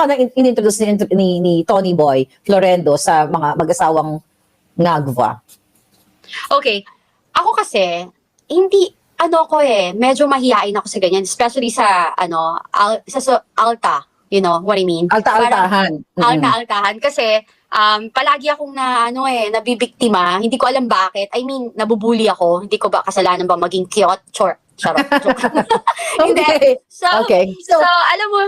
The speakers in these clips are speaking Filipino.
ka na in- inintroduce ni, ni, ni Tony Boy Florendo sa mga mag-asawang Ngagva? Okay. Ako kasi, hindi, ano ko eh, medyo mahihain ako sa ganyan. Especially sa, ano, al, sa, sa alta. You know what I mean? Alta-altahan. Alta-altahan. Kasi, um, palagi akong na, ano eh, nabibiktima. Hindi ko alam bakit. I mean, nabubuli ako. Hindi ko ba kasalanan ba maging cute? Chor. Charot. Joke. Hindi. Okay. So, Okay. so, So, alam mo,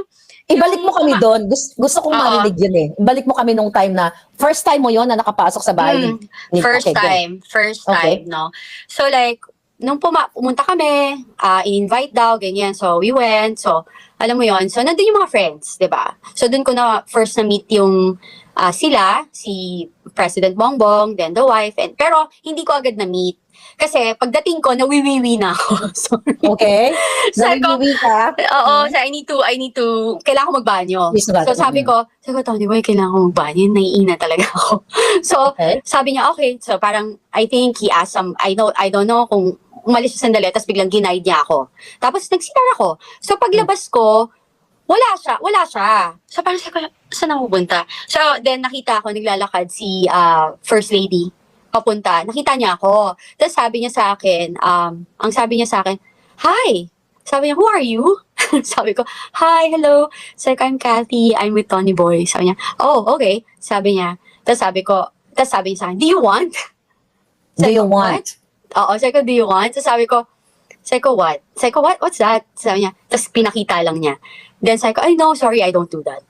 ibalik mo kami doon. Gusto, gusto kong Oo. marinig yun eh. Ibalik mo kami nung time na, first time mo yon na nakapasok sa bahay. Mm, First okay, time. First Okay. time, no? So, like, nung puma- pumunta kami, ah, in-invite daw, ganyan. So, we went. So, alam mo yon So, nandun yung mga friends, di ba? So, dun ko na first na-meet yung ah, sila, si President Bongbong, then the wife. And, pero, hindi ko agad na-meet. Kasi, pagdating ko, nawiwiwi na ako. Sorry. Okay? Sabi ko, ka? Oo, so I need to, I need to, kailangan ko magbanyo. Yes? So sabi Mm. ko, sabi ko, Tony Boy, kailangan ko magbanyo. Naiina talaga ako. So, Okay. sabi niya, okay. So parang, I think he asked some, I know, I don't know kung umalis siya sandali, tapos biglang ginaid niya ako. Tapos nagsinar ako. So paglabas ko, wala siya, wala siya. So parang sabi ko, saan ako pupunta? So then nakita ko, naglalakad si ah, First Lady papunta. Nakita niya ako. Tapos sabi niya sa akin, um, ang sabi niya sa akin, Hi! Sabi niya, who are you? sabi ko, hi, hello. Sabi ko, I'm Kathy, I'm with Tony Boy. Sabi niya, oh, okay. Sabi niya, tapos sabi ko, tapos sabi niya sa akin, do you want? Do Sabi you ko, want? Oo, sabi ko, do you want? Tapos sabi ko, sabi ko, what? Sabi ko, what? What's that? Sabi niya, tapos pinakita lang niya. Then sabi ko, ay no, sorry, I don't do that.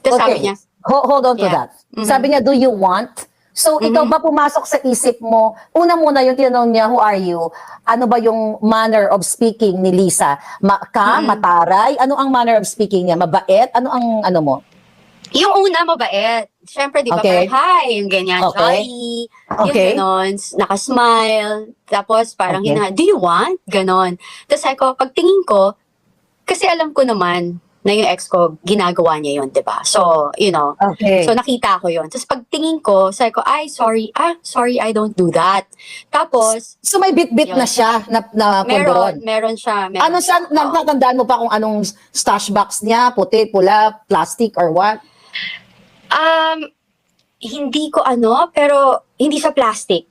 Tapos sabi niya, Ho- hold on to Yeah. that. Mhm. Sabi niya, do you want? So, ikaw Mhm. ba pumasok sa isip mo, una muna yung tinanong niya, who are you? Ano ba yung manner of speaking ni Lisa? Ma ka, Mhm. mataray? Ano ang manner of speaking niya? Mabait? Ano ang ano mo? Yung una, mabait. Siyempre, di ba, Okay. parang, hi, yung ganyan, Okay. jolly. Okay. Yung ganon, nakasmile. Tapos parang Okay. hina, do you want? Ganon. Tapos sabi ko, pagtingin ko, kasi alam ko naman na yung ex ko, ginagawa niya yun, di ba? So, you know, Okay. so nakita ko yun. Tapos pagtingin ko, sabi ko, ay, sorry, ah, sorry, I don't do that. Tapos, So, may bit-bit Yun. na siya na, na meron, meron siya. Meron Ano siya, Oo. natatandaan mo pa kung anong stash box niya? Puti, pula, plastic, or what? Um, hindi ko ano, pero hindi siya plastic.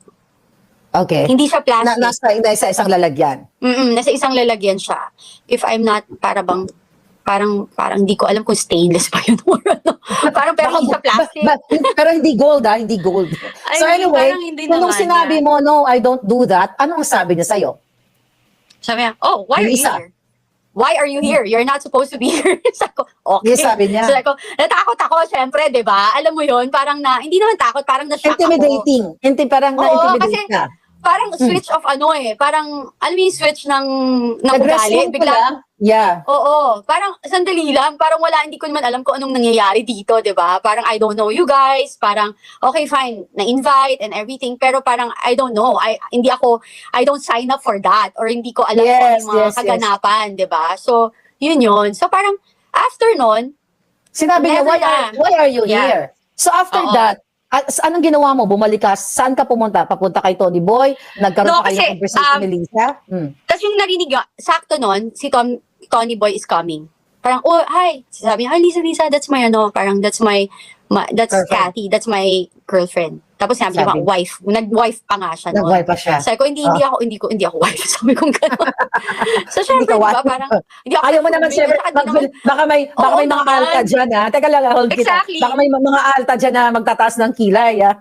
Okay. Hindi Na, plastic. nasa, nasa isang lalagyan. Mm-mm, nasa isang lalagyan siya. If I'm not, para bang, parang, parang hindi ko alam kung stainless pa yun or ano. Parang pero hindi siya plastic. Ba- ba- pero hindi gold ah, hindi gold. Ay, so hindi, anyway, nung sinabi yan. mo, no, I don't do that, ano ang sabi niya sa'yo? Sabi niya, oh, why are you here? Why are you here? You're not supposed to be here. sabi ko, okay. Yes, sabi niya. Sabi ko, natakot ako, syempre, di ba? Alam mo yun, parang na, hindi naman takot, parang na-shock ako. Intimidating. Inti, parang na-intimidate ka. Parang switch of ano eh, parang, alam mo yung switch ng, ng ugali. Bigla. Yeah. Oo, parang sandali lang, parang wala, hindi ko naman alam kung anong nangyayari dito, di ba? Parang I don't know you guys, parang okay fine, na-invite and everything, pero parang I don't know, I hindi ako, I don't sign up for that, or hindi ko alam kung Yes, yung mga yes, yes. kaganapan, di ba? So, yun yun. So parang after nun, Sinabi niya, why are, why are you Yeah. here? So after Oo. that, at, anong ginawa mo? Bumalik ka? Saan ka pumunta? Papunta kay Tony Boy? Nagkaroon No, pa kayo ng conversation um, ni Lisa? Hmm. tapos yung narinig, ko, sakto nun, si Tom, Tony Boy is coming. Parang, oh, hi. Sabi niya, hi, Lisa, Lisa, that's my, ano, parang, that's my, ma- that's Girlfriend. Kathy, that's my girlfriend. Tapos sabi niya, Sabi. wife. Nag-wife pa nga siya nun. Nag-wife pa siya. Sabi ko, hindi, hindi ako, hindi ko, hindi ako wife. Sabi ko, gano'n. so, syempre, di ba, wife. parang, hindi ako, Ayaw mo naman naman- baka may, baka Oo may mga naman. alta dyan ha. Teka lang, hold kita. Exactly. Baka may mga alta dyan na magtataas ng kilay ha.